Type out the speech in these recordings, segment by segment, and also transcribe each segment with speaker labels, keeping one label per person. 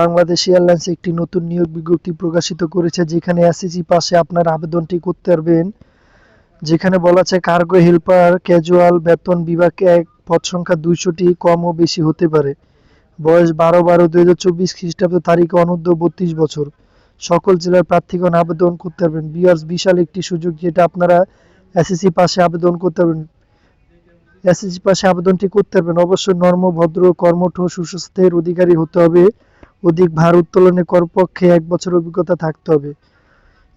Speaker 1: Bangladesh airlines একটি নতুন নিয়োগ বিজ্ঞপ্তি প্রকাশিত করেছে, যেখানে এসএসসি পাশে আপনার আবেদনটি করতে পারবেন। যেখানে বলা আছে, কার্গো হেল্পার, ক্যাজুয়াল বেতন বিভাগে এক, পদ সংখ্যা দুইশোটি, কম ও বেশি হতে পারে। বয়স বারো বারো দুই হাজার চব্বিশ খ্রিস্টাব্দ তারিখে, অনূর্ধ্ব বত্রিশ বছর। সকল জেলার প্রার্থীগণ আবেদন করতে পারবেন। বিয়ার্স, বিশাল একটি সুযোগ যেটা আপনারা এসএসসি পাশে আবেদন করতে পারবেন। এসএসসি পাশে আবেদনটি করতে পারবেন। অবশ্যই নর্ম, ভদ্র, কর্মঠ সুস্বাস্থ্যের অধিকারী হতে হবে। অধিক ভার উত্তোলনে করপক্ষে এক বছর অভিজ্ঞতা থাকতে হবে।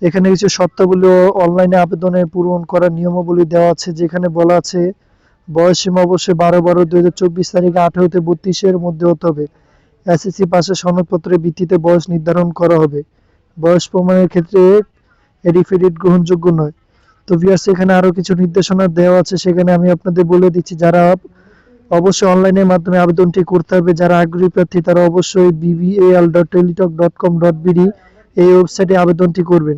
Speaker 1: এখানে কিছু শর্তাবলী অনলাইনে আবেদনে পূরণ করার নিয়মাবলী দেওয়া আছে, যেখানে বলা আছে বয়স সীমা অবশ্যই বারো বারো দুই হাজার চব্বিশ তারিখে আঠারো থেকে বত্রিশের মধ্যে হতে হবে। এসএসসি পাশে সনদপত্রের ভিত্তিতে বয়স নির্ধারণ করা হবে। বয়স প্রমাণের ক্ষেত্রে এডিফিডিট গ্রহণযোগ্য নয়। তো ভিউয়ার্স এখানে আরও কিছু নির্দেশনা দেওয়া আছে, সেখানে আমি আপনাদের বলে দিচ্ছি, যারা অবশ্যই অনলাইনের মাধ্যমে আবেদনটি করতে হবে। যারা আগ্রহী প্রার্থী, তারা অবশ্যই BBL dot Teletalk dot com dot BD এই ওয়েবসাইটে আবেদনটি করবেন।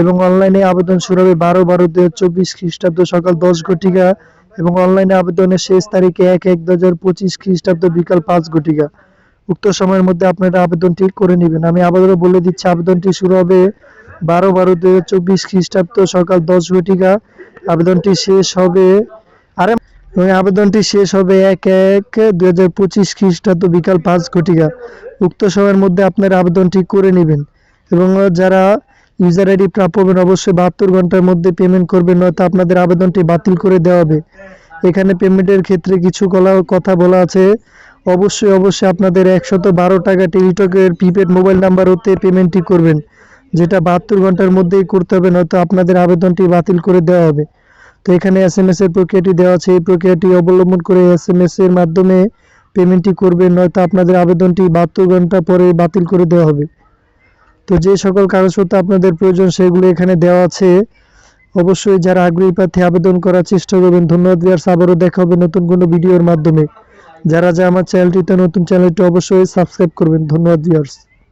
Speaker 1: এবং অনলাইনে আবেদন শুরু হবে বারো বারো দু হাজার চব্বিশ খ্রিস্টাব্দ সকাল দশ ঘটিকা এবং অনলাইনে আবেদনের শেষ তারিখে এক এক দু হাজার পঁচিশ খ্রিস্টাব্দ বিকাল পাঁচ ঘটিকা। উক্ত সময়ের মধ্যে আপনারা আবেদনটি করে নেবেন। আমি আবারও বলে দিচ্ছি, আবেদনটি শুরু হবে বারো বারো দু হাজার চব্বিশ খ্রিস্টাব্দ সকাল দশ ঘটিকা। আবেদনটি শেষ হবে আরে এবং আবেদনটি শেষ হবে এক এক দুই হাজার পঁচিশ খ্রিস্টাব্দ বিকাল পাঁচ ঘটিকা। উক্ত সময়ের মধ্যে আপনারা আবেদনটি করে নেবেন এবং যারা ইউজার আইডি প্রাপ্য হবেন অবশ্যই বাহাত্তর ঘণ্টার মধ্যে পেমেন্ট করবেন, নয়তো আপনাদের আবেদনটি বাতিল করে দেওয়া হবে। এখানে পেমেন্টের ক্ষেত্রে কিছু কলা কথা বলা আছে। অবশ্যই অবশ্যই আপনাদের একশত বারো টাকা টেলিটকের প্রিপেড মোবাইল নাম্বার হতে পেমেন্টটি করবেন, যেটা বাহাত্তর ঘণ্টার মধ্যেই করতে হবে, নয়তো আপনাদের আবেদনটি বাতিল করে দেওয়া হবে। তো এখানে এস এম এস এর প্রক্রিয়াটি দেওয়া আছে। এই প্রক্রিয়াটি অবলম্বন করে এস এম এস এর মাধ্যমে পেমেন্টটি করবেন নয়তো আপনাদের আবেদনটি বাহাত্তর ঘণ্টা পরে বাতিল করে দেওয়া হবে। তো যে সকল কাগজপত্র আপনাদের প্রয়োজন, সেগুলো এখানে দেওয়া আছে। অবশ্যই যারা আগ্রহী প্রার্থী, আবেদন করার চেষ্টা করবেন। ধন্যবাদ ভিউয়ার্স আবারও দেখা হবে নতুন কোনো ভিডিওর মাধ্যমে। যারা যা আমার চ্যানেলটিতে নতুন, চ্যানেলটি অবশ্যই সাবস্ক্রাইব করবেন। ধন্যবাদ ভিউয়ার্স